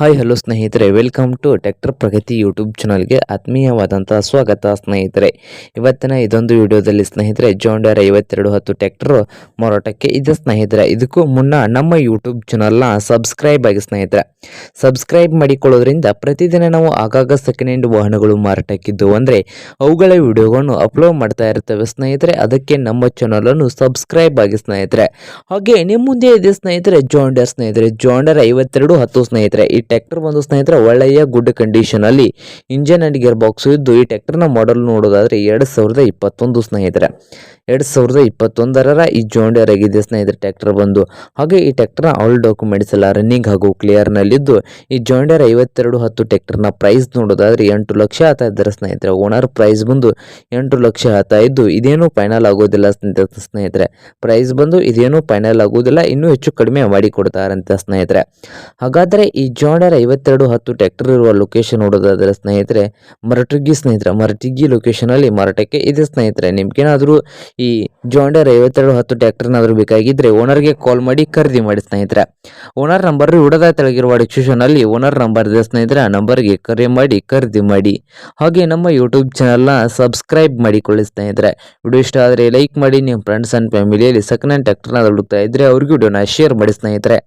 Hi hello ಸ್ನೇಹಿತರೆ. Welcome to tractor Pragati YouTube ಚಾನಲ್ಗೆ ಆತ್ಮೀಯವಾದಂಥ ಸ್ವಾಗತ ಸ್ನೇಹಿತರೆ. ಇವತ್ತಿನ ಇದೊಂದು ವಿಡಿಯೋದಲ್ಲಿ ಸ್ನೇಹಿತರೆ, ಜೋಂಡರ್ ಐವತ್ತೆರಡು ಹತ್ತು ಟ್ಯಾಕ್ಟರ್ ಮಾರಾಟಕ್ಕೆ ಇದೆ ಸ್ನೇಹಿತರೆ. ಇದಕ್ಕೂ ಮುನ್ನ ನಮ್ಮ ಯೂಟ್ಯೂಬ್ ಚಾನಲ್ನ ಸಬ್ಸ್ಕ್ರೈಬ್ ಆಗಿ ಸ್ನೇಹಿತರೆ. ಸಬ್ಸ್ಕ್ರೈಬ್ ಮಾಡಿಕೊಳ್ಳೋದ್ರಿಂದ ಪ್ರತಿದಿನ ನಾವು ಆಗಾಗ ಸೆಕೆಂಡ್ ಹ್ಯಾಂಡ್ ವಾಹನಗಳು ಮಾರಾಟಕ್ಕಿದ್ದು ಅಂದರೆ ಅವುಗಳ ವಿಡಿಯೋಗಳನ್ನು ಅಪ್ಲೋಡ್ ಮಾಡ್ತಾ ಇರ್ತವೆ ಸ್ನೇಹಿತರೆ. ಅದಕ್ಕೆ ನಮ್ಮ ಚಾನಲನ್ನು ಸಬ್ಸ್ಕ್ರೈಬ್ ಆಗಿ ಸ್ನೇಹಿತರೆ. ಹಾಗೆ ನಿಮ್ಮ ಮುಂದೆ ಇದೆ ಸ್ನೇಹಿತರೆ, ಜೋಂಡರ್ ಸ್ನೇಹಿತರೆ. ಜೋಂಡರ್ ಐವತ್ತೆರಡು ಹತ್ತು ಸ್ನೇಹಿತರೆ. ಟ್ರ್ಯಾಕ್ಟರ್ ಬಂದು ಸ್ನೇಹಿತರೆ, ಒಳ್ಳೆಯ ಗುಡ್ ಕಂಡೀಷನ್ ಅಲ್ಲಿ ಇಂಜಿನ್ ಅಂಡ್ ಗೇರ್ ಬಾಕ್ಸ್ ಇದ್ದು ಈ ಟ್ರ್ಯಾಕ್ಟರ್ನ ಮಾಡಲ್ ನೋಡೋದಾದ್ರೆ ಎರಡು ಸಾವಿರದ ಇಪ್ಪತ್ತೊಂದು ಸ್ನೇಹಿತರೆ. ಎರಡು ಸಾವಿರದ ಇಪ್ಪತ್ತೊಂದರ ಈ ಜಾಂಡರ್ ಆಗಿದೆ ಸ್ನೇಹಿತರೆ, ಟ್ರ್ಯಾಕ್ಟರ್ ಬಂದು. ಹಾಗೆ ಈ ಟ್ರ್ಯಾಕ್ಟರ್ನ ಆಲ್ ಡಾಕ್ಯುಮೆಂಟ್ಸ್ ಎಲ್ಲ ರನ್ನಿಂಗ್ ಹಾಗೂ ಕ್ಲಿಯರ್ನಲ್ಲಿದ್ದು ಈ ಜಾಂಡರ್ ಐವತ್ತೆರಡು ಹತ್ತು ಟ್ರ್ಯಾಕ್ಟರ್ನ ಪ್ರೈಸ್ ನೋಡೋದಾದ್ರೆ ಎಂಟು ಲಕ್ಷ ಆತಾ ಇದ್ದಾರೆ ಸ್ನೇಹಿತರೆ. ಓನರ್ ಪ್ರೈಸ್ ಬಂದು ಎಂಟು ಲಕ್ಷ ಆತಾ ಇದ್ದು, ಇದೇನು ಫೈನಲ್ ಆಗೋದಿಲ್ಲ ಸ್ನೇಹಿತರೆ ಪ್ರೈಸ್ ಬಂದು ಇದೇನು ಫೈನಲ್ ಆಗೋದಿಲ್ಲ, ಇನ್ನೂ ಹೆಚ್ಚು ಕಡಿಮೆ ಮಾಡಿ ಅಂತ ಸ್ನೇಹಿತರೆ. ಹಾಗಾದರೆ ಈ ಜಾಂಡರ್ ಐವತ್ತೆರಡು ಹತ್ತು ಟ್ಯಾಕ್ಟರ್ ಇರುವ ಲೊಕೇಶನ್ ನೋಡೋದಾದರೆ ಸ್ನೇಹಿತರೆ ಮರಟಗಿ ಸ್ನೇಹಿತರೆ ಮರಟಗಿ ಲೊಕೇಶನ್ ಅಲ್ಲಿ ಮಾರಾಟಕ್ಕೆ ಇದೆ ಸ್ನೇಹಿತರೆ. ನಿಮ್ಗೇನಾದರೂ ಈ ಜೋಂಡರ್ ಐವತ್ತೆರಡು ಹತ್ತು ಟ್ರ್ಯಾಕ್ಟರ್ನಾದರೂ ಬೇಕಾಗಿದ್ದರೆ ಓನರ್ಗೆ ಕಾಲ್ ಮಾಡಿ ಖರೀದಿ ಮಾಡಿ ಸ್ನೇಹಿತರೆ. ಓನರ್ ನಂಬರ್ ಉಡದ ತೆಳಗಿರುವ ಡಿಸ್ಕ್ರಿಪ್ಷನ್ ಅಲ್ಲಿ ಓನರ್ ನಂಬರ್ ಇದೆ ಸ್ನೇಹಿತರೆ, ಆ ನಂಬರ್ಗೆ ಕರೆ ಮಾಡಿ ಖರೀದಿ ಮಾಡಿ. ಹಾಗೆ ನಮ್ಮ ಯೂಟ್ಯೂಬ್ ಚಾನಲ್ನ ಸಬ್ಸ್ಕ್ರೈಬ್ ಮಾಡಿಕೊಳ್ಳಿ ಸ್ನೇಹಿತರೆ. ವಿಡಿಯೋ ಇಷ್ಟ ಆದರೆ ಲೈಕ್ ಮಾಡಿ ನಿಮ್ಮ ಫ್ರೆಂಡ್ಸ್ ಆ್ಯಂಡ್ ಫ್ಯಾಮಿಲಿಯಲ್ಲಿ ಸೆಕೆಂಡ್ ಹ್ಯಾಂಡ್ ಟ್ರ್ಯಾಕ್ಟರ್ನ ಹುಡುಕ್ತಾ ಇದ್ದರೆ ಅವ್ರಿಗೂ ವಿಡಿಯೋನ ಶೇರ್ ಮಾಡಿ ಸ್ನೇಹಿತರೆ.